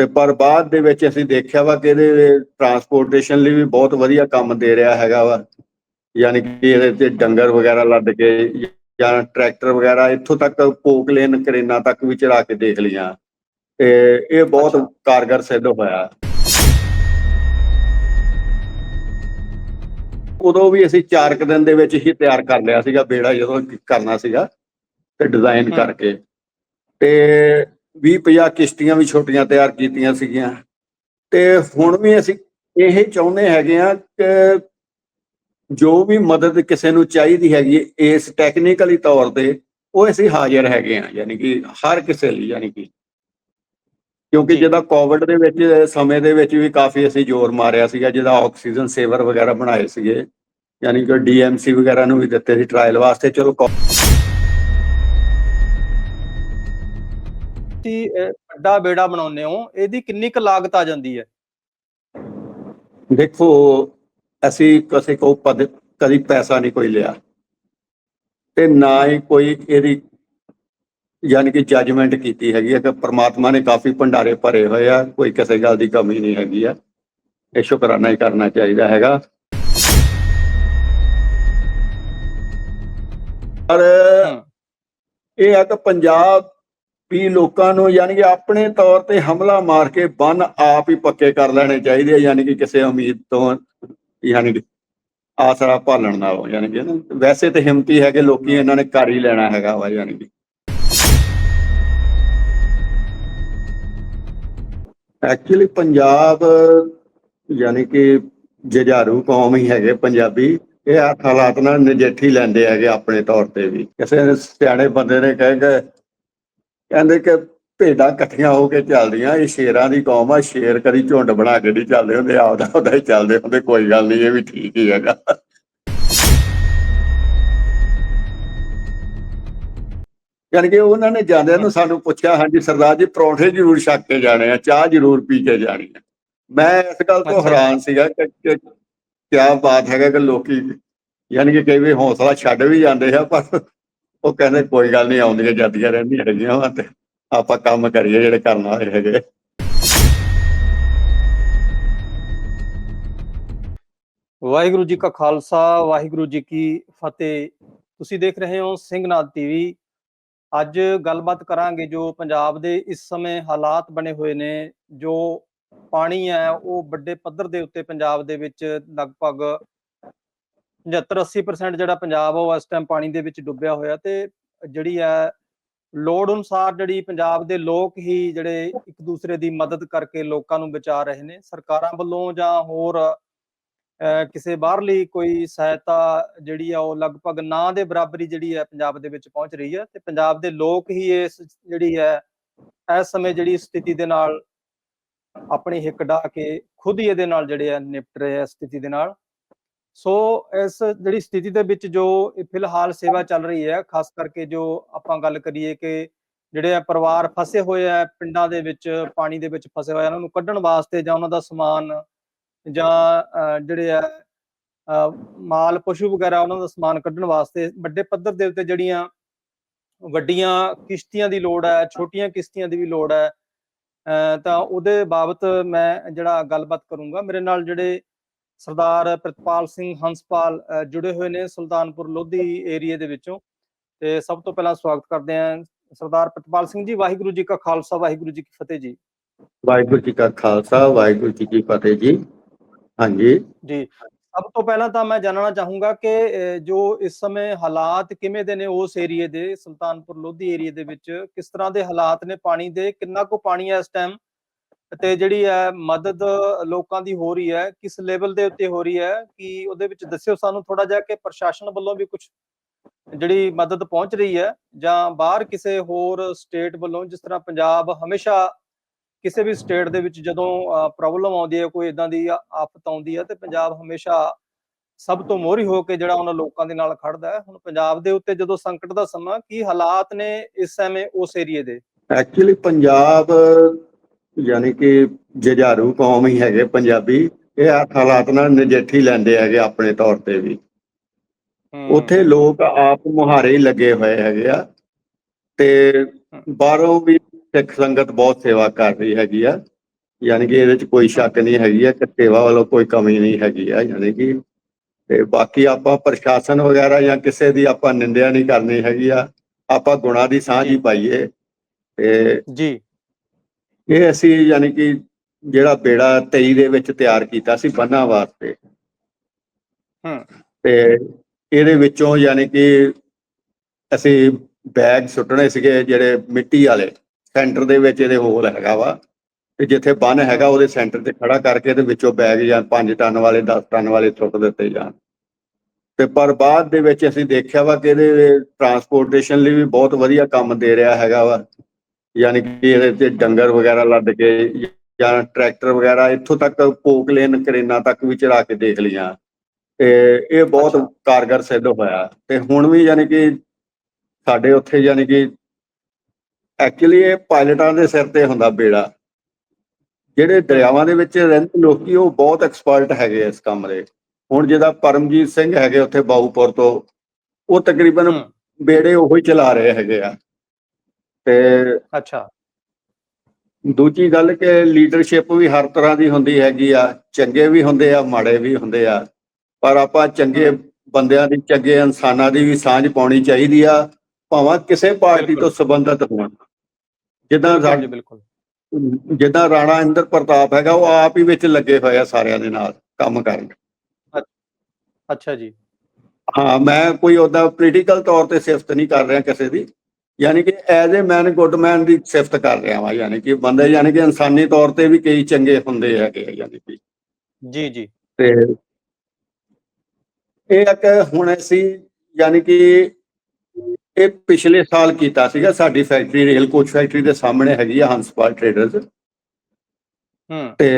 ਤੇ ਪਰ ਬਾਅਦ ਦੇ ਵਿੱਚ ਅਸੀਂ ਦੇਖਿਆ ਵਾ ਕਿ ਇਹਦੇ ਟਰਾਂਸਪੋਰਟੇਸ਼ਨ ਲਈ ਵੀ ਬਹੁਤ ਵਧੀਆ ਕੰਮ ਦੇ ਰਿਹਾ ਹੈਗਾ ਵਾ ਯਾਨੀ ਕਿ ਇਹਦੇ ਤੇ ਡੰਗਰ ਵਗੈਰਾ ਲੱਦ ਕੇ ਜਾਂ ਟਰੈਕਟਰ ਵਗੈਰਾ ਇੱਥੋਂ ਤੱਕ ਪੋਕਲੇਨ ਕਰੇਨਾ ਤੱਕ ਵੀ ਚੜਾ ਕੇ ਦੇਖ ਲਈਆਂ ਤੇ ਇਹ ਬਹੁਤ। ਕਾਰਗਰ ਸਿੱਧ ਹੋਇਆ ਉਦੋਂ ਵੀ ਅਸੀਂ 4 ਕੁ ਦਿਨ ਦੇ ਵਿੱਚ ਹੀ ਤਿਆਰ ਕਰ ਲਿਆ ਸੀਗਾ ਬੇੜਾ ਜਦੋਂ ਕਰਨਾ ਸੀਗਾ ਤੇ ਡਿਜ਼ਾਈਨ। ਕਰਕੇ ਤੇ 20 50 ਕਿਸ਼ਤੀਆਂ ਵੀ ਛੋਟੀਆਂ ਤਿਆਰ ਕੀਤੀਆਂ ਸੀਗੀਆਂ ਤੇ ਹੁਣ ਵੀ ਅਸੀਂ ਇਹ ਚਾਹੁੰਦੇ ਹੈਗੇ ਆ ਕਿ ਜੋ ਵੀ ਮਦਦ ਕਿਸੇ ਨੂੰ ਚਾਹੀਦੀ ਹੈਗੀ ਇਸ ਟੈਕਨੀਕਲੀ ਤੌਰ ਤੇ ਉਹ ਅਸੀਂ ਹਾਜ਼ਰ ਹੈਗੇ ਆ ਯਾਨੀ ਕਿ ਹਰ ਕਿਸੇ ਲਈ ਯਾਨੀ ਕਿ ਕਿਉਂਕਿ। ਜਿਹਦਾ ਕੋਵਿਡ ਦੇ ਵਿੱਚ ਸਮੇਂ ਦੇ ਵਿੱਚ ਵੀ ਕਾਫੀ ਅਸੀਂ ਜ਼ੋਰ ਮਾਰਿਆ ਸੀਗਾ ਜਿਹਦਾ ਆਕਸੀਜਨ ਸੇਵਰ ਵਗੈਰਾ ਬਣਾਏ ਸੀਗੇ ਯਾਨੀ ਕਿ ਡੀਐਮਸੀ ਵਗੈਰਾ ਨੂੰ ਵੀ ਦਿੱਤੇ ਸੀ ਟ੍ਰਾਇਲ ਵਾਸਤੇ ਚਲੋ ਤੁਸੀਂ ਵੱਡਾ ਬੇੜਾ ਬਣਾਉਂਦੇ ਹੋ ਇਹਦੀ ਕਿੰਨੀ ਕੁ ਲਾਗਤ ਆ ਜਾਂਦੀ ਹੈ? ਦੇਖੋ ਅਸੀਂ ਕਿਸੇ ਕੋ ਪਦ ਕਦੀ ਪੈਸਾ ਨਹੀਂ ਕੋਈ ਲਿਆ ਤੇ ਨਾ ਹੀ ਕੋਈ ਇਹਦੀ ਯਾਨੀ ਕਿ ਜੱਜਮੈਂਟ ਕੀਤੀ ਹੈਗੀ ਹੈ ਕਿ ਪ੍ਰਮਾਤਮਾ ਨੇ ਕਾਫੀ ਭੰਡਾਰੇ ਭਰੇ ਹੋਏ ਆ ਕੋਈ ਕਿਸੇ ਗੱਲ ਦੀ ਕਮੀ ਨਹੀਂ ਹੈਗੀ ਆ। ਇਹ ਸ਼ੁਕਰਾਨਾ ਹੀ ਕਰਨਾ ਚਾਹੀਦਾ ਹੈਗਾ। ਪਰ ਇਹ ਹੈ ਕਿ ਪੰਜਾਬ ਵੀ ਲੋਕਾਂ ਨੂੰ ਯਾਨੀ ਕਿ ਆਪਣੇ ਤੌਰ ਤੇ ਹਮਲਾ ਮਾਰ ਕੇ ਬੰਨ ਆਪ ਹੀ ਪੱਕੇ ਕਰ ਲੈਣੇ ਚਾਹੀਦੇ ਆ, ਯਾਨੀ ਕਿ ਕਿਸੇ ਉਮੀਦ ਤੋਂ ਯਾਨੀ ਕਿ ਆਸਰਾ ਭਾਲਣ ਨਾਲੋਂ, ਯਾਨੀ ਕਿ ਨਾ, ਵੈਸੇ ਤੇ ਹਿੰਮਤੀ ਹੈ ਕਿ ਲੋਕੀ ਇਹਨਾਂ ਨੇ ਕਰ ਹੀ ਲੈਣਾ ਹੈਗਾ ਵਾ, ਯਾਨੀ ਕਿ। ਐਕਚੁਅਲੀ ਪੰਜਾਬ, ਯਾਨੀ ਕਿ ਜਜਾਰੂ ਕੌਮ ਹੀ ਹੈਗੇ ਪੰਜਾਬੀ, ਇਹ ਹਾਲਾਤ ਨਾਲ ਨਜਿੱਠ ਲੈਂਦੇ ਹੈਗੇ ਆਪਣੇ ਤੌਰ ਤੇ ਵੀ। ਕਿਸੇ ਸਿਆਣੇ ਬੰਦੇ ਨੇ ਕਹਿ ਕੇ ਕਹਿੰਦੇ ਕਿ ਭੇਡਾਂ ਇਕੱਠੀਆਂ ਹੋ ਕੇ ਚੱਲਦੀਆਂ ਇਹ ਸ਼ੇਰਾਂ ਦੀ ਕੌਮ ਆ ਸ਼ੇਰ ਕਦੀ ਝੁੰਡ ਬਣਾ ਕੇ ਨਹੀਂ ਚੱਲਦੇ ਹੁੰਦੇ ਆਪਦਾ ਉਹਦਾ ਹੀ ਚੱਲਦੇ ਹੁੰਦੇ ਕੋਈ ਗੱਲ ਨਹੀਂ ਇਹ ਵੀ ਠੀਕ ਹੀ ਹੈਗਾ ਯਾਨੀ ਕਿ ਉਹਨਾਂ ਨੇ ਜਾਂਦਿਆਂ ਨੂੰ ਸਾਨੂੰ ਪੁੱਛਿਆ ਹਾਂਜੀ ਸਰਦਾਰ ਜੀ ਪਰੌਂਠੇ ਜ਼ਰੂਰ ਛੱਕ ਕੇ ਜਾਣੇ ਆ ਚਾਹ ਜ਼ਰੂਰ ਪੀ ਕੇ ਜਾਣੀ ਆ ਮੈਂ ਇਸ ਗੱਲ ਤੋਂ। ਹੈਰਾਨ ਸੀਗਾ ਕਿ ਕਿ ਬਾਤ ਹੈਗਾ ਕਿ ਲੋਕੀ ਯਾਨੀ ਕਿ ਕਈ ਵਾਰ ਹੌਸਲਾ ਛੱਡ ਵੀ ਜਾਂਦੇ ਆ ਪਰ ਉਹ ਕਹਿੰਦੇ ਕੋਈ ਗੱਲ ਨਹੀਂ, ਆਉਂਦੀਆਂ ਜਾਂਦੀਆਂ ਰਹਿੰਦੀਆਂ ਹੈਗੀਆਂ ਵਾ ਤੇ ਆਪਾਂ ਕੰਮ ਕਰੀਏ ਜਿਹੜੇ ਕਰਨ ਵਾਲੇ ਹੈਗੇ। ਵਾਹਿਗੁਰੂ ਜੀ ਕਾ ਖਾਲਸਾ, ਵਾਹਿਗੁਰੂ ਜੀ ਕੀ ਫਤਿਹ। ਤੁਸੀਂ ਦੇਖ ਰਹੇ ਹੋ ਸਿੰਘਨਾਥ ਟੀਵੀ। ਅੱਜ ਗੱਲਬਾਤ ਕਰਾਂਗੇ ਜੋ ਪੰਜਾਬ ਦੇ ਇਸ ਸਮੇਂ ਹਾਲਾਤ ਬਣੇ ਹੋਏ ਨੇ, ਜੋ ਪਾਣੀ ਹੈ, ਉਹ ਵੱਡੇ ਪੱਧਰ ਦੇ ਉੱਤੇ ਪੰਜਾਬ ਦੇ ਵਿੱਚ ਲਗਭਗ 75-80% ਜਿਹੜਾ ਪੰਜਾਬ ਉਹ ਇਸ ਟਾਈਮ ਪਾਣੀ ਦੇ ਵਿੱਚ ਡੁੱਬਿਆ ਹੋਇਆ ਤੇ ਜਿਹੜੀ ਹੈ ਲੋੜ ਅਨੁਸਾਰ ਜਿਹੜੀ ਪੰਜਾਬ ਦੇ ਲੋਕ ਹੀ ਜਿਹੜੇ ਇੱਕ ਦੂਸਰੇ ਦੀ ਮਦਦ ਕਰਕੇ ਲੋਕਾਂ ਨੂੰ ਬਚਾ ਰਹੇ ਨੇ, ਸਰਕਾਰਾਂ ਵੱਲੋਂ ਜਾਂ ਹੋਰ ਕਿਸੇ ਬਾਹਰਲੀ ਕੋਈ ਸਹਾਇਤਾ ਜਿਹੜੀ ਆ, ਉਹ ਲਗਭਗ ਨਾ ਦੇ ਬਰਾਬਰੀ ਜਿਹੜੀ ਹੈ ਪੰਜਾਬ ਦੇ ਵਿੱਚ ਪਹੁੰਚ ਰਹੀ ਹੈ ਤੇ ਪੰਜਾਬ ਦੇ ਲੋਕ ਹੀ ਇਸ ਜਿਹੜੀ ਹੈ ਇਸ ਸਮੇਂ ਜਿਹੜੀ ਸਥਿਤੀ ਦੇ ਨਾਲ ਆਪਣੀ ਹਿੱਕ ਢਾ ਕੇ ਖੁਦ ਹੀ ਇਹਦੇ ਨਾਲ ਜਿਹੜੇ ਆ ਨਿਪਟ ਰਹੇ ਆ ਸਥਿਤੀ ਦੇ ਨਾਲ। ਸੋ ਇਸ ਜਿਹੜੀ ਸਥਿਤੀ ਦੇ ਵਿੱਚ ਜੋ ਫਿਲਹਾਲ ਸੇਵਾ ਚੱਲ ਰਹੀ ਹੈ ਖਾਸ ਕਰਕੇ ਜੋ ਆਪਾਂ ਗੱਲ ਕਰੀਏ ਕਿ ਜਿਹੜੇ ਆ ਪਰਿਵਾਰ ਫਸੇ ਹੋਏ ਆ ਪਿੰਡਾਂ ਦੇ ਵਿੱਚ ਪਾਣੀ ਦੇ ਵਿੱਚ ਫਸੇ ਹੋਏ ਆ ਉਹਨਾਂ ਨੂੰ ਕੱਢਣ ਵਾਸਤੇ ਜਾਂ ਉਹਨਾਂ ਦਾ ਸਮਾਨ ਜਾਂ ਜਿਹੜੇ ਆ ਮਾਲ ਪਸ਼ੂ ਵਗੈਰਾ ਉਹਨਾਂ ਦਾ ਸਮਾਨ ਕੱਢਣ ਵਾਸਤੇ ਵੱਡੇ ਪੱਧਰ ਦੇ ਉੱਤੇ ਜਿਹੜੀਆਂ ਵੱਡੀਆਂ ਕਿਸ਼ਤੀਆਂ ਦੀ ਲੋੜ ਹੈ ਛੋਟੀਆਂ ਕਿਸ਼ਤੀਆਂ ਦੀ ਵੀ ਲੋੜ ਹੈ ਤਾਂ ਉਹਦੇ ਬਾਬਤ ਮੈਂ ਜਿਹੜਾ ਗੱਲਬਾਤ ਕਰੂੰਗਾ। ਮੇਰੇ ਨਾਲ ਜਿਹੜੇ ਸਰਦਾਰ ਪ੍ਰਿਤਪਾਲ ਸਿੰਘ ਹੰਸਪਾਲ ਜੁੜੇ ਹੋਏ ਨੇ ਸੁਲਤਾਨਪੁਰ ਲੋਧੀ ਏਰੀਏ ਦੇ ਵਿੱਚੋਂ। ਤੇ ਸਭ ਤੋਂ ਪਹਿਲਾਂ ਸਵਾਗਤ ਕਰਦੇ ਹਾਂ ਸਰਦਾਰ ਪ੍ਰਿਤਪਾਲ ਸਿੰਘ ਜੀ ਵਾਹਿਗੁਰੂ ਜੀ ਕਾ ਖਾਲਸਾ ਵਾਹਿਗੁਰੂ ਜੀ ਕੀ ਫਤਿਹ ਜੀ। ਵਾਹਿਗੁਰੂ ਜੀ ਕਾ ਖਾਲਸਾ ਵਾਹਿਗੁਰੂ ਜੀ ਕੀ ਫਤਿਹ ਜੀ। ਹਾਂਜੀ। ਜੀ ਸਭ ਤੋਂ ਪਹਿਲਾਂ ਤਾਂ ਮੈਂ ਜਾਣਨਾ ਚਾਹੂੰਗਾ ਕਿ ਜੋ ਇਸ ਸਮੇਂ ਹਾਲਾਤ ਕਿਵੇਂ ਦੇ ਨੇ ਉਸ ਏਰੀਏ ਦੇ ਸੁਲਤਾਨਪੁਰ ਲੋਧੀ ਏਰੀਏ ਦੇ ਵਿੱਚ ਕਿਸ ਤਰ੍ਹਾਂ ਦੇ ਹਾਲਾਤ ਨੇ ਪਾਣੀ ਦੇ ਕਿੰਨਾ ਕੁ ਪਾਣੀ ਹੈ ਇਸ ਟਾਈਮ ਤੇ ਜਿਹੜੀ ਹੈ ਮਦਦ ਲੋਕਾਂ ਦੀ ਹੋ ਰਹੀ ਹੈ, ਕਿਸ ਲੈਵਲ ਦੇ ਉੱਤੇ ਹੋ ਰਹੀ ਹੈ, ਕਿ ਉਹਦੇ ਵਿੱਚ ਦੱਸਿਓ ਸਾਨੂੰ ਥੋੜਾ ਜਿਹਾ ਕਿ ਪ੍ਰਸ਼ਾਸਨ ਵੱਲੋਂ ਵੀ ਕੁਝ ਜਿਹੜੀ ਮਦਦ ਪਹੁੰਚ ਰਹੀ ਹੈ ਜਾਂ ਬਾਹਰ ਕਿਸੇ ਹੋਰ ਸਟੇਟ ਵੱਲੋਂ, ਜਿਸ ਤਰ੍ਹਾਂ ਪੰਜਾਬ ਹਮੇਸ਼ਾ ਕਿਸੇ ਵੀ ਸਟੇਟ ਦੇ ਵਿੱਚ ਜਦੋਂ ਪ੍ਰੋਬਲਮ ਆਉਂਦੀ ਹੈ, ਕੋਈ ਇਦਾਂ ਦੀ ਆਫਤ ਆਉਂਦੀ ਹੈ, ਤੇ ਪੰਜਾਬ ਹਮੇਸ਼ਾ ਸਭ ਤੋਂ ਮੋਹਰੀ ਹੋ ਕੇ ਜਿਹੜਾ ਉਹਨਾਂ ਲੋਕਾਂ ਦੇ ਨਾਲ ਖੜਦਾ ਹੈ। ਹੁਣ ਪੰਜਾਬ ਦੇ ਉੱਤੇ ਜਦੋਂ ਸੰਕਟ ਦਾ ਸਮਾਂ, ਕੀ ਹਾਲਾਤ ਨੇ ਇਸ ਸਮੇਂ ਉਸ ਏਰੀਏ ਦੇ? ਐਕਚੁਅਲੀ ਪੰਜਾਬ ਯਾਨੀ ਕਿ ਜਜਾਰੂ ਕੌਮ ਹੀ ਹੈਗੇ ਪੰਜਾਬੀ ਇਹ ਆ ਹਾਲਾਤ ਨਾਲ ਨਜਿੱਠ ਲੈਂਦੇ ਹੈਗੇ ਆਪਣੇ ਤੌਰ ਤੇ ਵੀ। ਉੱਥੇ ਲੋਕ ਆਪ ਮੁਹਾਰੇ ਲੱਗੇ ਹੋਏ ਹੈਗੇ ਆ ਤੇ ਬਾਹਰੋਂ ਵੀ ਸਿੱਖ ਸੰਗਤ ਬਹੁਤ ਸੇਵਾ ਕਰ ਰਹੀ ਹੈਗੀ ਆ। ਯਾਨੀ ਕਿ ਇਹਦੇ ਚ ਕੋਈ ਸ਼ੱਕ ਨਹੀਂ ਹੈਗੀ ਹੈ ਕਿ ਸੇਵਾ ਵੱਲੋਂ ਕੋਈ ਕਮੀ ਨਹੀਂ ਹੈਗੀ ਹੈ ਯਾਨੀ ਕਿ ਤੇ ਬਾਕੀ ਆਪਾਂ ਪ੍ਰਸ਼ਾਸਨ ਵਗੈਰਾ ਜਾਂ ਕਿਸੇ ਦੀ ਆਪਾਂ ਨਿੰਦਿਆ ਨਹੀਂ ਕਰਨੀ ਹੈਗੀ ਆ। ਆਪਾਂ ਗੁਣਾ ਦੀ ਸਾਂਝ ਹੀ। ਪਾਈਏ ਤੇ ਜੀ। ਇਹ ਅਸੀਂ ਯਾਨੀ ਕਿ ਜਿਹੜਾ ਬੇੜਾ 23 ਦੇ ਵਿੱਚ ਤਿਆਰ ਕੀਤਾ ਸੀ ਬੰਨਾਂ ਵਾਸਤੇ। ਹੂੰ। ਤੇ ਇਹਦੇ ਵਿੱਚੋਂ ਯਾਨੀ ਕਿ ਅਸੀਂ ਬੈਗ ਸੁੱਟਣੇ ਸੀਗੇ ਜਿਹੜੇ ਮਿੱਟੀ ਵਾਲੇ ਸੈਂਟਰ ਦੇ ਵਿੱਚ ਇਹਦੇ ਹੋਲ ਹੈਗਾ ਵਾ। ਤੇ ਜਿੱਥੇ ਬੰਨ ਹੈਗਾ ਉਹਦੇ ਸੈਂਟਰ ਤੇ ਖੜਾ ਕਰਕੇ ਤੇ ਵਿੱਚੋਂ ਬੈਗ ਜਾਂ 5 ਟਨ ਵਾਲੇ 10 ਟਨ ਵਾਲੇ ਸੁੱਟ ਦਿੱਤੇ ਜਾਣ। ਤੇ ਪਰ ਬਾਅਦ ਦੇ ਵਿੱਚ ਅਸੀਂ ਦੇਖਿਆ ਵਾ ਕਿ ਇਹਦੇ ਟਰਾਂਸਪੋਰਟੇਸ਼ਨ ਲਈ ਵੀ ਬਹੁਤ ਵਧੀਆ ਕੰਮ ਦੇ ਰਿਹਾ ਹੈਗਾ ਵਾ। ਯਾਨੀ ਕਿ ਇਹਦੇ ਤੇ ਡੰਗਰ ਵਗੈਰਾ ਲੱਦ ਕੇ ਜਾਂ ਟਰੈਕਟਰ ਵਗੈਰਾ ਇੱਥੋਂ ਤੱਕ ਪੋਕਲੇਨ ਕਰੇਨਾ ਤੱਕ ਵੀ ਚੜਾ ਕੇ ਦੇਖ ਲਈਆਂ ਤੇ ਇਹ ਬਹੁਤ। ਕਾਰਗਰ ਸਿੱਧ ਹੋਇਆ ਤੇ ਹੁਣ ਵੀ ਯਾਨੀ ਕਿ ਸਾਡੇ ਉੱਥੇ ਯਾਨੀ ਕਿ ਐਕਚੁਅਲੀ ਇਹ ਪਾਇਲਟਾਂ ਦੇ ਸਿਰ ਤੇ ਹੁੰਦਾ ਬੇੜਾ ਜਿਹੜੇ ਦਰਿਆਵਾਂ ਦੇ ਵਿੱਚ ਰਹਿੰਦੇ ਲੋਕੀ ਉਹ ਬਹੁਤ ਐਕਸਪਰਟ ਹੈਗੇ ਇਸ ਕੰਮ ਦੇ ਹੁਣ ਜਿਹਦਾ ਪਰਮਜੀਤ ਸਿੰਘ ਹੈਗੇ ਉੱਥੇ ਬਾਊਪੁਰ ਤੋਂ ਉਹ ਤਕਰੀਬਨ। ਬੇੜੇ ਉਹੋ ਹੀ ਚਲਾ ਰਹੇ ਹੈਗੇ ਆ ਤੇ ਅੱਛਾ। ਦੂਜੀ ਗੱਲ ਕਿ ਲੀਡਰਸ਼ਿਪ ਵੀ ਹਰ ਤਰ੍ਹਾਂ ਦੀ ਹੁੰਦੀ ਹੈਗੀ ਆ ਚੰਗੇ ਵੀ ਹੁੰਦੇ ਆ ਮਾੜੇ ਵੀ ਹੁੰਦੇ ਆ। ਪਰ ਆਪਾਂ ਚੰਗੇ ਬੰਦਿਆਂ ਦੀ ਚੰਗੇ ਇਨਸਾਨਾਂ ਦੀ ਵੀ ਸਾਂਝ ਪਾਉਣੀ ਚਾਹੀਦੀ ਆ ਭਾਵੇਂ ਕਿਸੇ ਪਾਰਟੀ। ਤੋਂ ਸੰਬੰਧਿਤ ਹੋਣ। ਜਿੱਦਾਂ ਬਿਲਕੁਲ। ਜਿੱਦਾਂ ਰਾਣਾ ਇੰਦਰ ਪ੍ਰਤਾਪ ਹੈਗਾ ਉਹ ਆਪ ਹੀ ਵਿੱਚ ਲੱਗੇ ਹੋਏ ਆ ਸਾਰਿਆਂ ਦੇ ਨਾਲ ਕੰਮ ਕਰਨ। ਅੱਛਾ ਜੀ। ਹਾਂ ਮੈਂ ਕੋਈ ਉਹਦਾ ਪੋਲੀਟੀਕਲ ਤੌਰ ਤੇ ਸਿਫਤ ਨਹੀਂ ਕਰ ਰਿਹਾ ਕਿਸੇ ਦੀ। ਯਾਨੀ ਕਿ as a man good man ਦੀ ਸਿਫਤ ਕਰ ਰਿਹਾ ਵਾਂ ਯਾਨੀ ਕਿ ਬੰਦੇ ਯਾਨੀ ਕਿ ਇਨਸਾਨੀ ਤੌਰ ਤੇ ਵੀ ਕਈ ਚੰਗੇ ਹੁੰਦੇ ਹੈਗੇ ਆ ਯਾਨੀ ਕਿ। ਜੀ ਜੀ। ਤੇ ਇਹ ਇੱਕ ਹੁਣ ਅਸੀਂ ਯਾਨੀ ਕਿ ਇਹ ਪਿਛਲੇ ਸਾਲ ਕੀਤਾ ਸੀਗਾ ਸਾਡੀ ਫੈਕਟਰੀ ਰੇਲ ਕੋਚ ਫੈਕਟਰੀ ਦੇ ਸਾਹਮਣੇ ਹੈਗੀ ਆ ਹੰਸਪਾਲ ਟ੍ਰੇਡਰਸ। ਹੂੰ। ਤੇ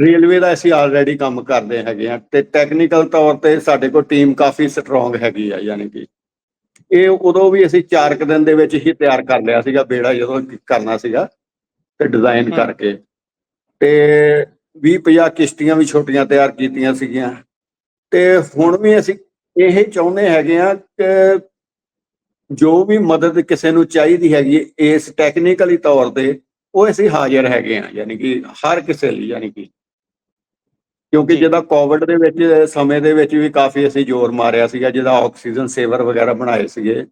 ਰੇਲਵੇ ਦਾ ਅਸੀਂ ਆਲਰੇਡੀ ਕੰਮ ਕਰਦੇ ਹੈਗੇ ਆ ਤੇ ਟੈਕਨੀਕਲ ਤੌਰ ਤੇ ਸਾਡੇ ਕੋਲ ਟੀਮ ਕਾਫੀ ਸਟਰੋਂਗ ਹੈਗੀ ਆ ਯਾਨੀ ਕਿ। ਇਹ ਉਦੋਂ ਵੀ ਅਸੀਂ 4 ਕੁ ਦਿਨ ਦੇ ਵਿੱਚ ਹੀ ਤਿਆਰ ਕਰ ਲਿਆ ਸੀਗਾ ਬੇੜਾ ਜਦੋਂ ਕਰਨਾ ਸੀਗਾ ਤੇ ਡਿਜ਼ਾਈਨ। ਕਰਕੇ ਤੇ 20 50 ਕਿਸ਼ਤੀਆਂ ਵੀ ਛੋਟੀਆਂ ਤਿਆਰ ਕੀਤੀਆਂ ਸੀਗੀਆਂ ਤੇ ਹੁਣ ਵੀ ਅਸੀਂ ਇਹ ਚਾਹੁੰਦੇ ਹੈਗੇ ਆ ਕਿ ਜੋ ਵੀ ਮਦਦ ਕਿਸੇ ਨੂੰ ਚਾਹੀਦੀ ਹੈਗੀ ਇਸ ਟੈਕਨੀਕਲੀ ਤੌਰ ਤੇ ਉਹ ਅਸੀਂ ਹਾਜ਼ਰ ਹੈਗੇ ਆ ਯਾਨੀ ਕਿ ਹਰ ਕਿਸੇ ਲਈ ਯਾਨੀ ਕਿ ਕਿਉਂਕਿ। ਜਿਹਦਾ ਕੋਵਿਡ ਦੇ ਵਿੱਚ ਸਮੇਂ ਦੇ ਵਿੱਚ ਵੀ ਕਾਫੀ ਅਸੀਂ ਜ਼ੋਰ ਮਾਰਿਆ ਸੀਗਾ ਜਿਹਦਾ ਆਕਸੀਜਨ ਸੇਵਰ ਵਗੈਰਾ ਬਣਾਏ ਸੀਗੇ।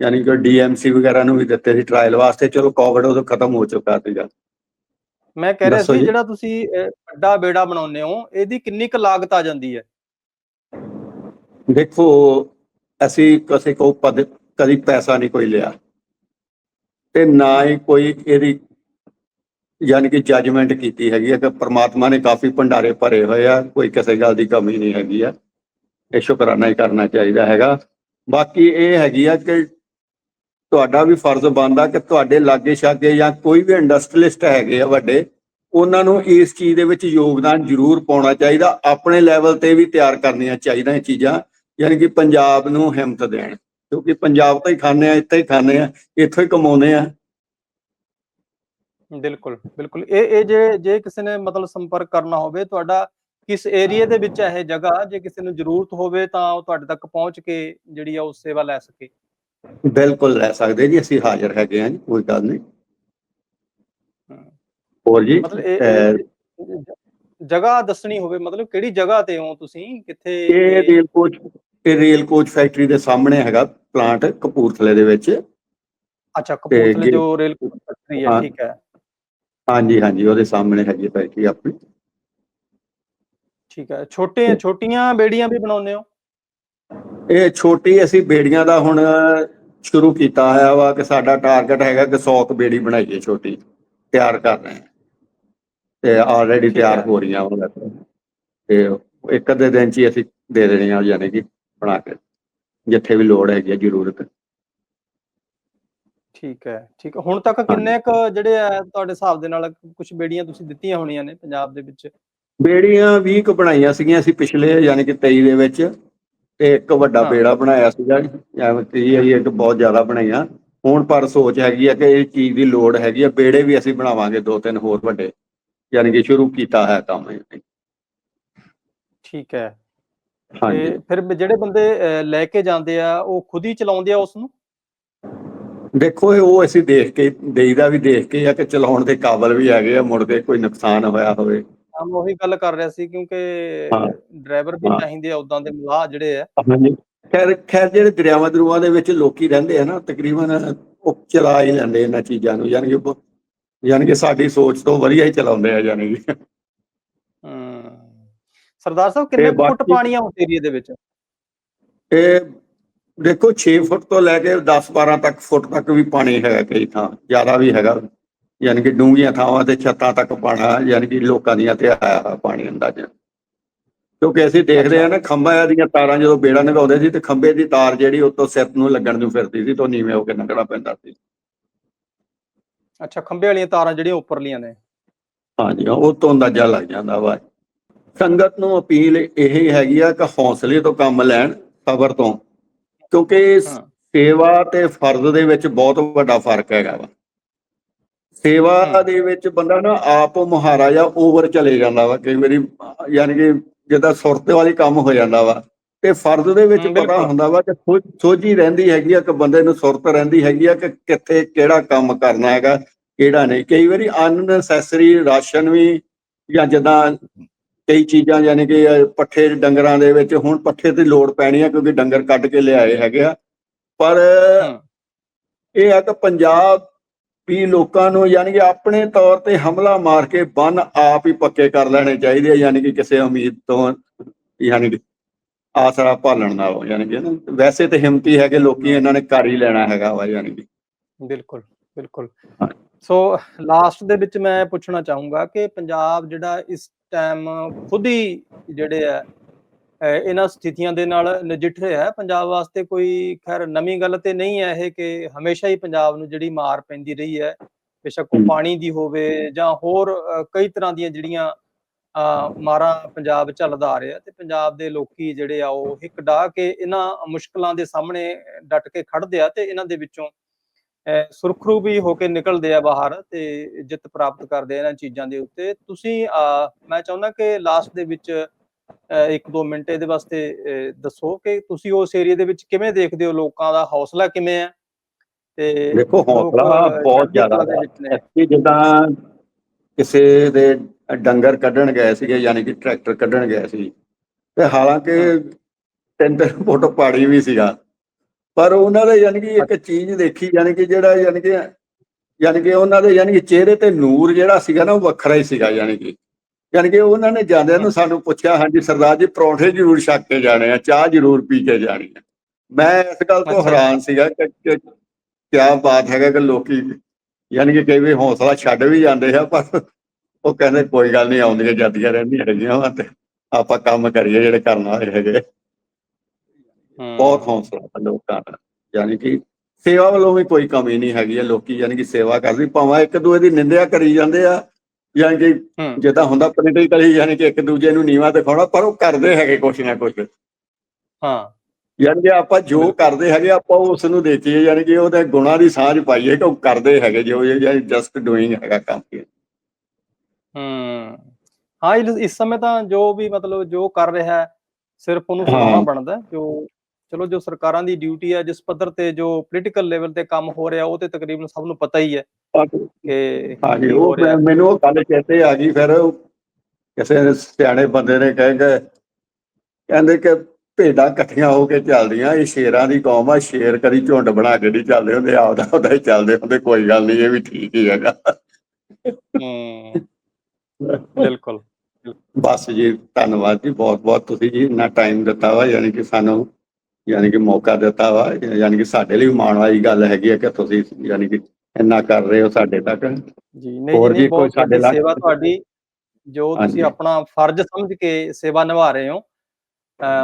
ਯਾਨੀ ਕਿ ਡੀਐਮਸੀ ਵਗੈਰਾ ਨੂੰ ਵੀ ਦਿੱਤੇ ਸੀ ਟ੍ਰਾਇਲ ਵਾਸਤੇ। ਚਲੋ ਕੋਵਿਡ ਉਦੋਂ ਖਤਮ ਹੋ ਚੁੱਕਾ ਸੀਗਾ। ਮੈਂ ਕਹਿ ਰਿਹਾ ਸੀ। ਜਿਹੜਾ ਤੁਸੀਂ ਵੱਡਾ ਬੇੜਾ ਬਣਾਉਂਦੇ ਹੋ ਇਹਦੀ ਕਿੰਨੀ ਕੁ ਲਾਗਤ ਆ ਜਾਂਦੀ ਹੈ? ਦੇਖੋ ਅਸੀਂ ਕਿਸੇ ਕੋ ਪਦ ਕਦੀ ਪੈਸਾ ਨਹੀਂ ਕੋਈ ਲਿਆ। ਤੇ ਨਾ ਹੀ ਕੋਈ ਇਹਦੀ ਯਾਨੀ ਕਿ ਜੱਜਮੈਂਟ ਕੀਤੀ ਹੈਗੀ ਹੈ ਕਿ ਪ੍ਰਮਾਤਮਾ ਨੇ ਕਾਫੀ ਭੰਡਾਰੇ ਭਰੇ ਹੋਏ ਆ, ਕੋਈ ਕਿਸੇ ਗੱਲ ਦੀ ਕਮੀ ਨਹੀਂ ਹੈਗੀ ਆ। ਇਹ ਸ਼ੁਕਰਾਨਾ ਹੀ ਕਰਨਾ ਚਾਹੀਦਾ ਹੈਗਾ। ਬਾਕੀ ਇਹ ਹੈਗੀ ਆ ਕਿ ਤੁਹਾਡਾ ਵੀ ਫਰਜ਼ ਬਣਦਾ ਕਿ ਤੁਹਾਡੇ ਲਾਗੇ ਛਾਗੇ ਜਾਂ ਕੋਈ ਵੀ ਇੰਡਸਟਰੀਲਿਸਟ ਹੈਗੇ ਆ ਵੱਡੇ, ਉਹਨਾਂ ਨੂੰ ਇਸ ਚੀਜ਼ ਦੇ ਵਿੱਚ ਯੋਗਦਾਨ ਜ਼ਰੂਰ ਪਾਉਣਾ ਚਾਹੀਦਾ। ਆਪਣੇ ਲੈਵਲ ਤੇ ਵੀ ਤਿਆਰ ਕਰਨੀਆਂ ਚਾਹੀਦੀਆਂ ਇਹ ਚੀਜ਼ਾਂ, ਯਾਨੀ ਕਿ ਪੰਜਾਬ ਨੂੰ ਹਿੰਮਤ ਦੇਣ। ਕਿਉਂਕਿ ਪੰਜਾਬ ਤੋਂ ਹੀ ਖਾਂਦੇ ਆ, ਇੱਥੇ ਹੀ ਖਾਂਦੇ ਆ, ਇੱਥੋਂ ਹੀ ਕਮਾਉਂਦੇ ਆ। ਬਿਲਕੁਲ ਬਿਲਕੁਲ। ਇਹ ਇਹ ਜੇ ਜੇ ਕਿਸੇ ਨੇ ਮਤਲਬ ਸੰਪਰਕ ਕਰਨਾ ਹੋਵੇ ਤੁਹਾਡਾ ਕਿਸ ਏਰੀਆ ਦੇ ਵਿੱਚ ਹੈ ਇਹ ਜਗ੍ਹਾ ਜੇ ਕਿਸੇ ਨੂੰ ਜ਼ਰੂਰਤ ਹੋਵੇ ਤਾਂ ਉਹ ਤੁਹਾਡੇ ਤੱਕ ਪਹੁੰਚ ਕੇ ਜਿਹੜੀ ਆ ਉਹ ਸੇਵਾ ਲੈ ਸਕੇ। ਬਿਲਕੁਲ ਲੈ ਸਕਦੇ ਜੀ ਅਸੀਂ ਹਾਜ਼ਰ ਹੈਗੇ ਹਾਂ ਜੀ ਕੋਈ ਗੱਲ ਨਹੀਂ। ਹੋਰ ਜੀ? ਮਤਲਬ ਇਹ- ਜਗ੍ਹਾ ਦੱਸਣੀ ਹੋਵੇ ਮਤਲਬ ਕਿਹੜੀ ਜਗ੍ਹਾ ਤੇ ਹੋ ਤੁਸੀਂ? ਕਿੱਥੇ ਇਹ ਰੇਲ ਕੋਚ ਇਹ ਰੇਲ ਕੋਚ ਫੈਕਟਰੀ ਦੇ ਸਾਹਮਣੇ ਹੈਗਾ ਪਲਾਂਟ ਕਪੂਰਥਲੇ ਦੇ ਵਿੱਚ। ਅੱਛਾ ਕਪੂਰਥਲੇ ਜੋ ਰੇਲ ਫੈਕਟਰੀ ਹੈ ਹਾਂ। ਠੀਕ ਹੈ। ਹਾਂਜੀ ਹਾਂਜੀ ਉਹਦੇ ਸਾਹਮਣੇ ਹੈਗੀ ਫੈਕਟਰੀ ਆਪਣੀ। ਠੀਕ ਹੈ ਛੋਟੇ ਛੋਟੀਆਂ ਬੇੜੀਆਂ ਵੀ ਬਣਾਉਂਦੇ ਹੋ? ਇਹ ਛੋਟੀ ਅਸੀਂ ਬੇੜੀਆਂ ਦਾ ਹੁਣ ਸ਼ੁਰੂ ਕੀਤਾ ਹੋਇਆ ਵਾ ਕਿ ਸਾਡਾ ਟਾਰਗੇਟ ਹੈਗਾ ਕਿ 100 ਕੁ ਬੇੜੀ ਬਣਾਈਏ ਛੋਟੀ ਤਿਆਰ ਕਰ ਰਹੇ ਹਾਂ। ਤੇ ਆਲਰੇਡੀ ਤਿਆਰ ਹੈ। ਰਹੀਆਂ ਉਹਨਾਂ ਤੇ ਇੱਕ ਅੱਧੇ ਦਿਨ ਚ ਹੀ ਅਸੀਂ ਦੇ ਦੇਣੀਆਂ ਯਾਨੀ ਕਿ ਬਣਾ ਕੇ ਜਿੱਥੇ ਵੀ ਲੋੜ ਹੈਗੀ ਹੈ ਜ਼ਰੂਰਤ। ਠੀਕ ਹੈ ਠੀਕ ਹੈ। ਹੁਣ ਤੱਕ ਕਿੰਨੇ ਕ ਜਿਹੜੇ ਆ ਤੁਹਾਡੇ ਹਿਸਾਬ ਦੇ ਨਾਲ ਕੁਝ ਬੇੜੀਆਂ ਤੁਸੀਂ ਦਿੱਤੀਆਂ ਹੋਣੀਆਂ ਨੇ ਪੰਜਾਬ ਦੇ ਵਿੱਚ? ਬੇੜੀਆਂ 20 ਕੁ ਬਣਾਈਆਂ ਸੀਗੀਆਂ ਅਸੀਂ ਪਿਛਲੇ ਯਾਨੀ ਕਿ 23 ਦੇ ਵਿੱਚ। ਤੇ ਇੱਕ ਵੱਡਾ। ਬੇੜਾ ਬਣਾਇਆ ਸੀਗਾ ਐਵੇਂ ਕਹੀ ਹੈ ਇੱਕ ਬਹੁਤ ਜ਼ਿਆਦਾ ਬਣਾਈਆਂ। ਹੁਣ ਪਰ ਸੋਚ ਹੈਗੀ ਆ ਕਿ ਇਹ ਚੀਜ਼ ਦੀ ਲੋੜ ਹੈਗੀ ਆ। ਬੇੜੇ ਵੀ ਅਸੀਂ ਬਣਾਵਾਂਗੇ ਦੋ ਤਿੰਨ ਹੋਰ ਵੱਡੇ ਯਾਨੀ ਕਿ ਸ਼ੁਰੂ ਕੀਤਾ ਹੈ ਕੰਮ ਇਹ। ਠੀਕ ਹੈ। ਹਾਂਜੀ। ਤੇ ਫਿਰ ਜਿਹੜੇ ਬੰਦੇ ਲੈ ਕੇ ਜਾਂਦੇ ਆ ਉਹ ਖੁਦ ਹੀ ਚਲਾਉਂਦੇ ਆ ਉਸ ਨੂੰ ਦੇਖੋ ਇਹ ਉਹ ਅਸੀਂ ਦੇਖ ਕੇ ਦੇਈਦਾ ਵੀ ਦੇਖ ਕੇ ਆ ਕਿ ਚਲਾਉਣ ਦੇ ਕਾਬਲ ਵੀ ਹੈਗੇ ਆ ਮੁੜ ਕੇ ਕੋਈ ਨੁਕਸਾਨ ਹੋਇਆ ਹੋਵੇ। ਹਾਂ ਮੈਂ ਉਹੀ ਗੱਲ ਕਰ ਰਿਹਾ ਸੀ ਕਿਉਂਕਿ। ਡਰਾਈਵਰ ਵੀ। ਚਾਹੀਦੇ ਆ ਉਦਾਂ ਦੇ ਮਲਾਹ ਜਿਹੜੇ ਆ। ਹਾਂਜੀ। ਖੈਰ ਖੈਰ ਜਿਹੜੇ ਦਰਿਆਵਾਂ ਦਰੂਆਂ ਦੇ ਵਿੱਚ ਲੋਕੀ ਰਹਿੰਦੇ ਆ ਨਾ ਤਕਰੀਬਨ ਉਹ ਚਲਾ ਹੀ ਲੈਂਦੇ ਇਹਨਾਂ ਚੀਜ਼ਾਂ ਨੂੰ ਯਾਨੀ ਕਿ ਯਾਨੀ ਕਿ ਸਾਡੀ ਸੋਚ ਤੋਂ ਵਧੀਆ ਹੀ ਚਲਾਉਂਦੇ ਆ ਯਾਨੀ ਕਿ। ਸਰਦਾਰ ਸਾਹਿਬ ਕਿੰਨੇ ਫੁੱਟ ਪਾਣੀ ਆ ਉਸ ਏਰੀਏ ਦੇ ਵਿੱਚ? ਇਹ ਦੇਖੋ 6 ਫੁੱਟ ਤੋਂ ਲੈ ਕੇ 10 12 ਤੱਕ ਫੁੱਟ ਤੱਕ ਵੀ ਪਾਣੀ ਹੈਗਾ ਕਈ ਥਾਂ ਜ਼ਿਆਦਾ ਵੀ ਹੈਗਾ। ਯਾਨੀ ਕਿ ਡੂੰਘੀਆਂ ਥਾਵਾਂ ਤੇ ਛੱਤਾਂ ਤੱਕ ਪਾਣਾ ਯਾਨੀ ਕਿ ਲੋਕਾਂ ਦੀਆਂ ਤੇ ਆਇਆ ਹੋਇਆ ਪਾਣੀ ਅੰਦਾਜ਼ਾ। ਕਿਉਂਕਿ ਅਸੀਂ ਦੇਖਦੇ ਆ ਨਾ ਖੰਭਾਂ ਦੀਆਂ ਤਾਰਾਂ ਜਦੋਂ ਬੇੜਾ ਨਗਾਉਂਦੇ ਸੀ ਤੇ ਖੰਭੇ ਦੀ ਤਾਰ ਜਿਹੜੀ ਉੱਤੋਂ ਸਿਰ ਨੂੰ ਲੱਗਣ ਨੂੰ ਫਿਰਦੀ ਸੀ ਤੋਂ ਨੀਵੇਂ ਹੋ ਕੇ ਲੰਘਣਾ ਪੈਂਦਾ ਸੀ। ਅੱਛਾ ਖੰਭੇ ਵਾਲੀਆਂ ਤਾਰਾਂ ਜਿਹੜੀਆਂ ਉੱਪਰਲੀਆਂ ਨੇ। ਹਾਂਜੀ ਉਹ ਤੋਂ ਅੰਦਾਜ਼ਾ ਲੱਗ ਜਾਂਦਾ ਵਾ। ਸੰਗਤ ਨੂੰ ਅਪੀਲ ਇਹ ਹੈਗੀ ਆ ਕਿ ਹੌਸਲੇ ਤੋਂ ਕੰਮ ਲੈਣ ਸਬਰ ਤੋਂ। ਕਿਉਂਕਿ। ਸੇਵਾ ਤੇ ਫਰਜ਼ ਦੇ ਵਿੱਚ ਬਹੁਤ ਵੱਡਾ ਫ਼ਰਕ ਹੈਗਾ ਵਾ ਸੇਵਾ। ਦੇ ਵਿੱਚ ਬੰਦਾ ਨਾ ਆਪ ਮੁਹਾਰਾ ਜਾਂ ਓਵਰ ਚਲੇ ਜਾਂਦਾ ਵਾ ਕਈ ਵਾਰੀ ਯਾਨੀ ਕਿ ਜਿੱਦਾਂ ਸੁਰਤ ਵਾਲੀ ਕੰਮ ਹੋ ਜਾਂਦਾ ਵਾ ਤੇ ਫਰਜ਼ ਦੇ ਵਿੱਚ ਪਤਾ। ਹੁੰਦਾ ਵਾ ਕਿ ਸੋਝੀ ਰਹਿੰਦੀ ਹੈਗੀ ਆ ਕਿ ਬੰਦੇ ਨੂੰ ਸੁਰਤ ਰਹਿੰਦੀ ਹੈਗੀ ਆ ਕਿ ਕਿੱਥੇ ਕਿਹੜਾ ਕੰਮ ਕਰਨਾ ਹੈਗਾ ਕਿਹੜਾ ਨਹੀਂ ਕਈ ਵਾਰੀ ਅਨਨੈਸੈਸਰੀ ਰਾਸ਼ਨ ਵੀ ਜਾਂ ਜਦਾਂ ਕਈ ਚੀਜ਼ਾਂ ਯਾਨੀ ਕਿ ਪੱਠੇ ਡੰਗਰਾਂ ਦੇ ਵਿੱਚ ਹੁਣ ਪੱਠੇ ਦੀ ਲੋੜ ਪੈਣੀ ਆ ਕਿਉਂਕਿ ਡੰਗਰ ਕੱਢ ਕੇ ਲਿਆਏ ਹੈਗੇ ਆ। ਪਰ। ਇਹ ਆ ਕਿ ਪੰਜਾਬ ਵੀ ਲੋਕਾਂ ਨੂੰ ਯਾਨੀ ਕਿ ਆਪਣੇ ਤੌਰ ਤੇ ਹਮਲਾ ਮਾਰ ਕੇ ਬੰਨ ਆਪ ਹੀ ਪੱਕੇ ਕਰ ਲੈਣੇ ਚਾਹੀਦੇ ਆ ਯਾਨੀ ਕਿ ਕਿਸੇ ਉਮੀਦ ਤੋਂ ਯਾਨੀ ਕਿ ਆਸਰਾ ਭਾਲਣ ਨਾਲੋਂ ਯਾਨੀ ਕਿ ਵੈਸੇ ਤੇ ਹਿੰਮਤੀ ਹੈ ਕਿ ਲੋਕੀ ਇਹਨਾਂ ਨੇ ਕਰ ਹੀ ਲੈਣਾ ਹੈਗਾ ਵਾ ਯਾਨੀ ਕਿ। ਬਿਲਕੁਲ ਬਿਲਕੁਲ। ਸੋ ਲਾਸਟ ਦੇ ਵਿੱਚ ਮੈਂ ਪੁੱਛਣਾ ਚਾਹੂੰਗਾ ਕਿ ਪੰਜਾਬ ਜਿਹੜਾ ਇਸ ਟਾਈਮ ਖੁਦ ਹੀ ਜਿਹੜੇ ਆ ਇਹਨਾਂ ਸਥਿਤੀਆਂ ਦੇ ਨਾਲ ਨਜਿੱਠ ਰਿਹਾ ਹੈ ਪੰਜਾਬ ਵਾਸਤੇ ਕੋਈ ਖੈਰ ਨਵੀਂ ਗੱਲ ਤੇ ਨਹੀਂ ਹੈ ਇਹ ਕਿ ਹਮੇਸ਼ਾ ਹੀ ਪੰਜਾਬ ਨੂੰ ਜਿਹੜੀ ਮਾਰ ਪੈਂਦੀ ਰਹੀ ਹੈ ਬੇਸ਼ੱਕ ਉਹ। ਪਾਣੀ ਦੀ ਹੋਵੇ ਜਾਂ ਹੋਰ ਕਈ ਤਰ੍ਹਾਂ ਦੀਆਂ ਜਿਹੜੀਆਂ ਮਾਰਾਂ ਪੰਜਾਬ ਚੱਲਦਾ ਆ ਰਿਹਾ ਤੇ ਪੰਜਾਬ ਦੇ ਲੋਕੀ ਜਿਹੜੇ ਆ ਉਹ ਹਿੱਕ ਡਾਹ ਕੇ ਇਹਨਾਂ ਮੁਸ਼ਕਲਾਂ ਦੇ ਸਾਹਮਣੇ ਡਟ ਕੇ ਖੜਦੇ ਆ ਤੇ ਇਹਨਾਂ ਦੇ ਵਿੱਚੋਂ ਸੁਰਖਰੂ ਵੀ ਹੋ ਕੇ ਨਿਕਲਦੇ ਆ ਬਾਹਰ ਤੇ ਜਿੱਤ ਪ੍ਰਾਪਤ ਕਰਦੇ ਆ ਇਹਨਾਂ ਚੀਜ਼ਾਂ ਦੇ ਉੱਤੇ। ਤੁਸੀਂ ਮੈਂ ਚਾਹੁੰਦਾ ਕਿ ਲਾਸਟ ਦੇ ਵਿੱਚ ਇੱਕ ਦੋ ਮਿੰਟ ਇਹਦੇ ਵਾਸਤੇ ਦੱਸੋ ਕਿ ਤੁਸੀਂ ਉਸ ਏਰੀਆ ਦੇ ਵਿੱਚ ਕਿਵੇਂ ਦੇਖਦੇ ਹੋ? ਲੋਕਾਂ ਦਾ ਹੌਸਲਾ ਕਿਵੇਂ ਹੈ ਤੇ ਦੇਖੋ ਹੌਸਲਾ ਬਹੁਤ ਜ਼ਿਆਦਾ ਐਕਚੁਅਲੀ ਜਿੱਦਾਂ ਕਿਸੇ ਦੇ ਡੰਗਰ ਕੱਢਣ ਗਏ ਸੀਗੇ ਯਾਨੀ ਕਿ ਟਰੈਕਟਰ ਕੱਢਣ ਗਏ ਸੀ। ਤੇ ਹਾਲਾਂਕਿ ਤਿੰਨ ਤਿੰਨ ਫੁੱਟ ਪਾੜੀ ਵੀ ਸੀਗਾ। ਪਰ ਉਹਨਾਂ ਦੇ ਯਾਨੀ ਕਿ ਇੱਕ ਚੀਜ਼ ਦੇਖੀ ਯਾਨੀ ਕਿ ਜਿਹੜਾ ਯਾਨੀ ਕਿ ਯਾਨੀ ਕਿ ਉਹਨਾਂ ਦੇ ਯਾਨੀ ਕਿ ਚਿਹਰੇ ਤੇ ਨੂਰ ਜਿਹੜਾ ਸੀਗਾ ਨਾ ਉਹ ਵੱਖਰਾ ਹੀ ਸੀਗਾ ਯਾਨੀ ਕਿ। ਯਾਨੀ ਕਿ ਉਹਨਾਂ ਨੇ ਜਾਂਦਿਆਂ ਨੂੰ ਸਾਨੂੰ ਪੁੱਛਿਆ ਹਾਂਜੀ ਸਰਦਾਰ ਜੀ ਪਰੌਂਠੇ ਜ਼ਰੂਰ ਛਕ ਕੇ ਜਾਣੇ ਆ ਚਾਹ ਜ਼ਰੂਰ ਪੀ ਕੇ ਜਾਣੀ ਆ। ਮੈਂ ਇਸ ਗੱਲ ਤੋਂ। ਹੈਰਾਨ ਸੀਗਾ ਕਿ ਕਿ ਕਿਆ ਬਾਤ ਹੈਗਾ ਕਿ ਲੋਕੀ ਯਾਨੀ ਕਿ ਕਈ ਵਾਰੀ ਹੌਸਲਾ ਛੱਡ ਵੀ ਜਾਂਦੇ ਆ ਪਰ ਉਹ ਕਹਿੰਦੇ ਕੋਈ ਗੱਲ ਨਹੀਂ ਆਉਂਦੀਆਂ ਜਾਂਦੀਆਂ ਰਹਿੰਦੀਆਂ ਹੈਗੀਆਂ ਵਾ ਤੇ ਆਪਾਂ ਕੰਮ ਕਰੀਏ ਜਿਹੜੇ ਕਰਨ ਵਾਲੇ ਹੈਗੇ। ਬਹੁਤ ਹੌਸਲਾ ਹੈ ਲੋਕਾਂ ਦਾ ਯਾਨੀ ਕਿ ਸੇਵਾ ਵੱਲੋਂ ਵੀ ਕੋਈ ਕਮੀ ਨਹੀਂ ਹੈਗੀ ਹੈ ਲੋਕੀ ਯਾਨੀ ਕਿ ਸੇਵਾ ਕਰਦੇ ਭਾਵੇਂ ਇੱਕ ਦੂਜੇ ਦੀ ਨਿੰਦਿਆ ਕਰੀ ਜਾਂਦੇ ਆ ਯਾਨੀ ਕਿ ਜਿੱਦਾਂ ਹੁੰਦਾ ਪੋਲੀਟੀਕਲੀ ਯਾਨੀ ਕਿ ਇੱਕ ਦੂਜੇ ਨੂੰ ਨੀਵਾ ਦਿਖਾਉਣਾ ਪਰ ਉਹ ਕਰਦੇ ਹੈਗੇ ਕੁਛ ਨਾ ਕੁਛ। ਹਾਂ। ਯਾਨੀ ਕਿ ਆਪਾਂ ਜੋ ਕਰਦੇ ਹੈਗੇ ਆਪਾਂ ਉਸ ਨੂੰ ਦੇਖੀਏ ਯਾਨੀ ਕਿ ਉਹਦੇ ਗੁਣਾਂ ਦੀ ਸਾਂਝ ਪਾਈਏ ਕਿ ਉਹ ਕਰਦੇ ਹੈਗੇ ਜੋ ਯਾਨੀ ਜਸਟ ਡੂਇੰਗ ਹੈਗਾ ਕੰਮ। ਹਮ ਹਾਂ ਇਸ ਇਸ ਸਮੇਂ ਤਾਂ ਜੋ ਵੀ ਮਤਲਬ ਜੋ ਕਰ ਰਿਹਾ ਹੈ ਸਿਰਫ ਉਹਨੂੰ ਹਾਂ। ਸੁਣਾਉਣਾ ਬਣਦਾ ਹੈ। ਜੋ ਚਲੋ ਜੋ ਸਰਕਾਰਾਂ ਦੀ ਡਿਊਟੀ ਹੈ ਜਿਸ ਪੱਧਰ ਤੇ ਜੋ ਪੋਲੀਟੀਕਲ ਲੈਵਲ ਤੇ ਕੰਮ ਹੋ ਰਿਹਾ ਉਹ ਤੇ ਤਕਰੀਬਨ ਸਭ ਨੂੰ ਪਤਾ ਹੀ ਹੈ ਕਿ ਹਾਂਜੀ ਉਹ ਮੈਨੂੰ ਉਹ ਗੱਲ ਚੇਤੇ ਆ ਗਈ ਫਿਰ ਕਿਸੇ ਸਿਆਣੇ ਬੰਦੇ ਨੇ ਕਹੇ ਕਿ ਕਹਿੰਦੇ ਕਿ ਭੇਡਾਂ ਇਕੱਠੀਆਂ ਹੋ ਕੇ ਚੱਲਦੀਆਂ ਇਹ ਸ਼ੇਰਾਂ ਦੀ ਕੌਮ ਆ ਸ਼ੇਰ ਕਦੀ ਝੁੰਡ ਬਣਾ ਕੇ ਨਹੀਂ ਚੱਲਦੇ ਹੁੰਦੇ ਆਪਦਾ ਆਪਦਾ ਹੀ ਚੱਲਦੇ ਹੁੰਦੇ ਕੋਈ ਗੱਲ ਨਹੀਂ ਇਹ ਵੀ ਠੀਕ ਹੀ ਹੈਗਾ। ਬਿਲਕੁਲ। ਬਸ ਜੀ ਧੰਨਵਾਦ ਜੀ ਬਹੁਤ ਬਹੁਤ ਤੁਸੀਂ ਜੀ ਇੰਨਾ ਟਾਈਮ ਦਿੱਤਾ ਵਾ ਯਾਨੀ ਕਿ ਸਾਨੂੰ ਯਾਨੀ ਕਿ ਮੌਕਾ ਦਿੱਤਾ ਵਾ ਯਾਨੀ ਕਿ ਸਾਡੇ ਲਈ ਮਾਣ ਵਾਲੀ ਗੱਲ ਹੈਗੀ ਹੈ ਕਿ ਤੁਸੀਂ ਯਾਨੀ ਕਿ ਇੰਨਾ ਕਰ ਰਹੇ ਹੋ ਸਾਡੇ ਤੱਕ ਜੀ ਨਹੀਂ ਜੀ ਕੋਈ ਸਾਡੇ ਲੱਗ- ਸੇਵਾ ਤੁਹਾਡੀ ਜੋ। ਤੁਸੀਂ ਆਪਣਾ ਫਰਜ਼ ਸਮਝ ਕੇ ਸੇਵਾ ਨਿਭਾ ਰਹੇ ਹੋ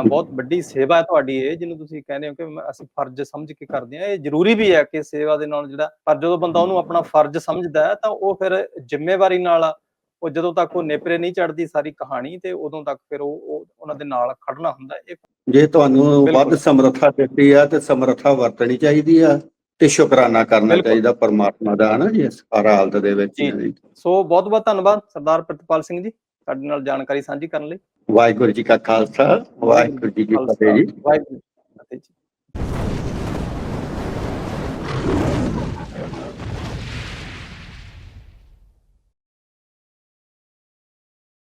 ਬਹੁਤ ਵੱਡੀ ਸੇਵਾ ਹੈ ਤੁਹਾਡੀ ਇਹ ਜਿਹਨੂੰ ਤੁਸੀਂ ਕਹਿੰਦੇ ਹੋ ਕਿ ਅਸੀਂ ਫਰਜ਼ ਸਮਝ ਕੇ ਕਰਦੇ ਹਾਂ ਇਹ ਜ਼ਰੂਰੀ ਵੀ ਹੈ ਕਿ ਸੇਵਾ ਦੇ ਨਾਲ ਜਿਹੜਾ ਪਰ ਜਦੋਂ ਬੰਦਾ ਉਹਨੂੰ ਆਪਣਾ ਫਰਜ਼ ਸਮਝਦਾ ਹੈ ਤਾਂ ਉਹ ਫਿਰ ਜ਼ਿੰਮੇਵਾਰੀ ਨਾਲ ਉਹ ਜਦੋਂ ਤੱਕ ਉਹ ਨੇਪਰੇ ਨਹੀਂ ਚੜਦੀ ਸਾਰੀ ਕਹਾਣੀ ਤੇ ਉਦੋਂ ਤੱਕ ਫਿਰ ਉਹ ਉਹ ਉਹਨਾਂ ਦੇ ਨਾਲ ਖੜਨਾ ਹੁੰਦਾ। ਇਹ ਜੇ ਤੁਹਾਨੂੰ। ਵੱਧ ਸਮਰੱਥਾ ਦਿੱਤੀ ਆ ਤੇ ਸਮਰੱਥਾ ਵਰਤਣੀ ਚਾਹੀਦੀ ਆ ਤੇ ਸ਼ੁਕਰਾਨਾ ਕਰਨਾ। ਚਾਹੀਦਾ ਪਰਮਾਤਮਾ ਦਾ ਹਨਾ ਜੀ ਇਸ ਹਰ ਹਾਲਤ ਦੇ ਵਿੱਚ। ਸੋ ਬਹੁਤ ਬਹੁਤ ਧੰਨਵਾਦ ਸਰਦਾਰ ਪ੍ਰਤਪਾਲ ਸਿੰਘ ਜੀ ਸਾਡੇ ਨਾਲ ਜਾਣਕਾਰੀ ਸਾਂਝੀ ਕਰਨ ਲਈ ਵਾਹਿਗੁਰੂ ਜੀ ਕਾ ਖਾਲਸਾ ਵਾਹਿਗੁਰੂ ਜੀ ਕੀ ਫਤਿਹ ਜੀ ਵਾਹਿਗੁਰੂ ਜੀ